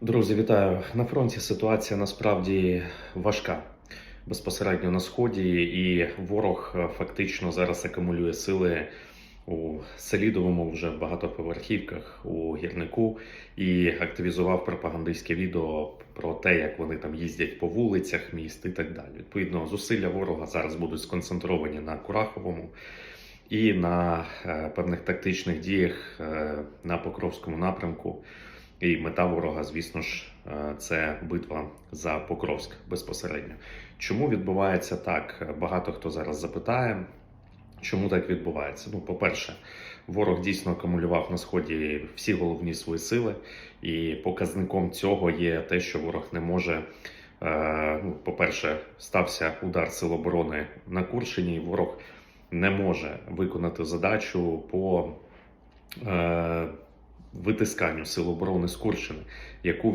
Друзі, вітаю на фронті. Ситуація насправді важка безпосередньо на сході, і ворог е, фактично зараз акумулює сили у Селідовому вже багатоповерхівках у гірнику і активізував пропагандистське відео про те, як вони там їздять по вулицях міст і так далі. Відповідно, зусилля ворога зараз будуть сконцентровані на Кураховому і на е, певних тактичних діях е, на Покровському напрямку. І мета ворога, звісно ж, е, це битва за Покровськ безпосередньо. Чому відбувається так? Багато хто зараз запитає. Чому так відбувається? Ну, по-перше, ворог дійсно акумулював на сході всі головні свої сили, і показником цього є те, що ворог не може. е, Ну, по-перше, стався удар сил оборони на Курщині, і ворог не може виконати задачу по е, витисканню сил оборони Скорщини, яку